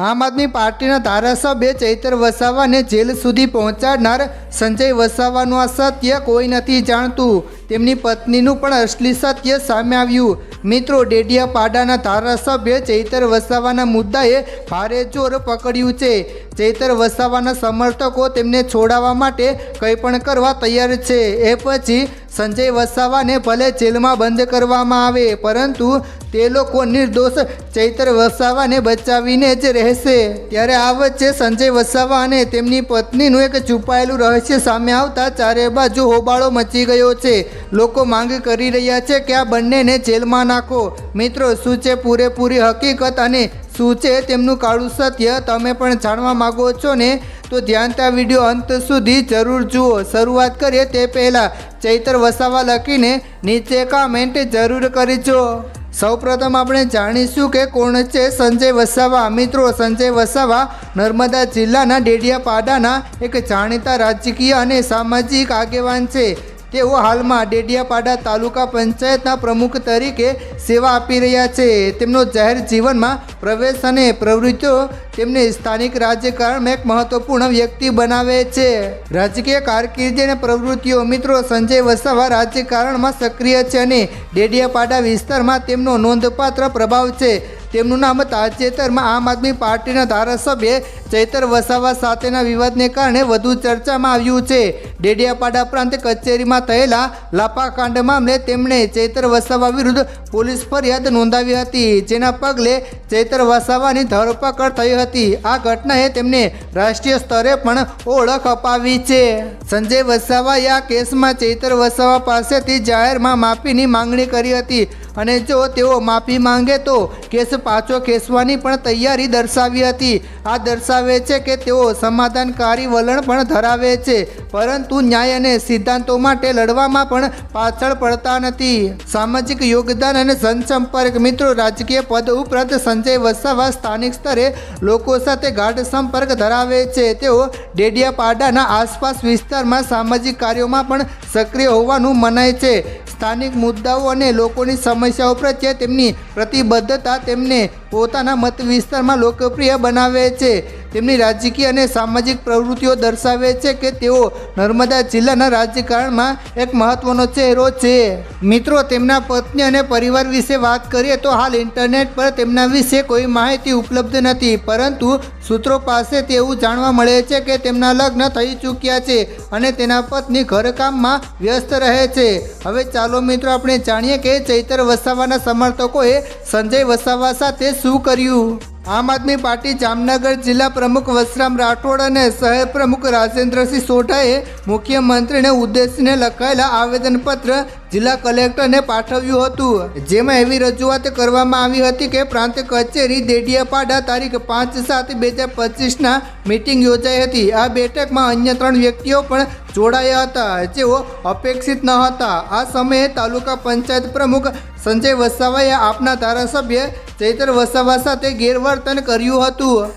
આમ આદમી પાર્ટીના ધારાસભ્ય ચૈતર વસાવાને જેલ સુધી પહોંચાડનાર સંજય વસાવાનું આ સત્ય કોઈ નથી જાણતું. તેમની પત્નીનું પણ અસલી સત્ય સામે આવ્યું. મિત્રો ડેડિયા પાડાના ધારાસભ્ય ચૈતર વસાવાના મુદ્દાએ ભારે જોર પકડ્યું છે. ચૈતર વસાવાના સમર્થકો તેમને છોડાવવા માટે કંઈ પણ કરવા તૈયાર છે. એ પછી સંજય વસાવાને ભલે જેલમાં બંધ કરવામાં આવે, પરંતુ તે લોકો નિર્દોષ ચૈતર વસાવાને બચાવીને જ રહેશે. ત્યારે આ વચ્ચે સંજય વસાવા અને તેમની પત્નીનું એક છુપાયેલું રહસ્ય સામે આવતા ચારે બાજુ હોબાળો મચી ગયો છે. લોકો માંગ કરી રહ્યા છે કે આ બંનેને જેલમાં નાખો. મિત્રો, શું છે પૂરેપૂરી હકીકત અને શું છે તેમનું કાળું સત્ય? તમે પણ જાણવા માગો છો ને? તો ધ્યાનતા વીડિયો અંત સુધી જરૂર જુઓ. શરૂઆત કરીએ તે પહેલાં ચૈતર વસાવા લખીને નીચે કામેન્ટ જરૂર કરજો. સૌપ્રથમ આપણે જાણીશું કે કોણ છે સંજય વસાવા, મિત્રો સંજય વસાવા નર્મદા જિલ્લાના ડેડિયાપાડાના એક જાણીતા રાજકીય અને સામાજિક આગેવાન છે. તેઓ હાલમાં ડેડિયાપાડા તાલુકા પંચાયતના પ્રમુખ તરીકે સેવા આપી રહ્યા છે. તેમનો જાહેર જીવનમાં પ્રવેશ અને પ્રવૃત્તિઓ તેમને સ્થાનિક રાજકારણમાં એક મહત્વપૂર્ણ વ્યક્તિ બનાવે છે. રાજકીય કારકિર્દી અને પ્રવૃત્તિઓ મિત્રો સંજય વસાવા રાજકારણમાં સક્રિય છે અને ડેડિયાપાડા વિસ્તારમાં તેમનો નોંધપાત્ર પ્રભાવ છે. તેમનું નામ તાજેતરમાં આમ આદમી પાર્ટીના ધારાસભ્ય ચૈતર વસાવા સાથેના વિવાદને કારણે વધુ ચર્ચામાં આવ્યું છે. ડેડિયાપાડા પ્રાંત કચેરીમાં થયેલા લાપાકાંડ મામલે તેમણે ચૈતર વસાવા વિરુદ્ધ પોલીસ ફરિયાદ નોંધાવી હતી, જેના પગલે ચૈતર વસાવાની ધરપકડ થઈ હતી. આ ઘટનાએ તેમને રાષ્ટ્રીય સ્તરે પણ ઓળખ અપાવી છે. સંજય વસાવાએ આ કેસમાં ચૈતર વસાવા પાસેથી જાહેરમાં માફીની માંગણી કરી હતી અને જો તેઓ માફી માંગે તો કેસ પાછો ખેંચવાની પણ તૈયારી દર્શાવી હતી. આ દર્શાવે છે કે તેઓ સમાધાનકારી વલણ પણ ધરાવે છે, પરંતુ ન્યાય અને સિદ્ધાંતો માટે લડવામાં પણ પાછળ પડતા નથી. સામાજિક યોગદાન અને જનસંપર્ક મિત્રો, રાજકીય પદ ઉપરાંત સંજય વસાવા સ્થાનિક સ્તરે લોકો સાથે ગાઢ સંપર્ક ધરાવે છે. તેઓ ડેડિયાપાડાના આસપાસ વિસ્તારમાં સામાજિક કાર્યોમાં પણ સક્રિય હોવાનું મનાય છે. સ્થાનિક મુદ્દાઓ અને લોકોની સમસ્યાઓ પ્રત્યે તેમની પ્રતિબદ્ધતા તેમને પોતાના મત વિસ્તારમાં લોકપ્રિય બનાવે છે. તેમની રાજકીય અને સામાજિક પ્રવૃત્તિઓ દર્શાવે છે કે તેઓ નર્મદા જિલ્લાના રાજકારણમાં એક મહત્વનો ચહેરો છે. મિત્રો, તેમના પત્ની અને પરિવાર વિશે વાત કરીએ તો હાલ ઇન્ટરનેટ પર તેમના વિશે કોઈ માહિતી ઉપલબ્ધ નથી. પરંતુ સૂત્રો પાસેથી એવું જાણવા મળે છે કે તેમના લગ્ન થઈ ચૂક્યા છે અને તેના પત્ની ઘરકામમાં વ્યસ્ત રહે છે. હવે ચાલો મિત્રો, આપણે જાણીએ કે ચૈતર વસાવાના સમર્થકોએ સંજય વસાવા સાથે શું કર્યું? આમ આદમી પાર્ટી જામનગર જિલ્લા પ્રમુખ વસરામ રાઠોડ અને શહેર પ્રમુખ રાજેન્દ્રસિંહ સોઢાએ મુખ્યમંત્રીને ઉદ્દેશીને લખાયેલા આવેદનપત્ર જિલ્લા કલેક્ટરને પાઠવ્યું હતું. જેમાં એવી રજૂઆત કરવામાં આવી હતી કે પ્રાંત કચેરી દેડિયાપાડા તારીખ પાંચ સાત બે હજાર પચીસના મિટિંગ યોજાઈ હતી. આ બેઠકમાં અન્ય ત્રણ વ્યક્તિઓ પણ જોડાયા હતા. જેઓ અપેક્ષિત ન હતા. આ સમયે તાલુકા પંચાયત પ્રમુખ સંજય વસાવાએ આપના ધારાસભ્ય ચૈતર વસાવા સાથે ગેરવર્તન કર્યું હતું.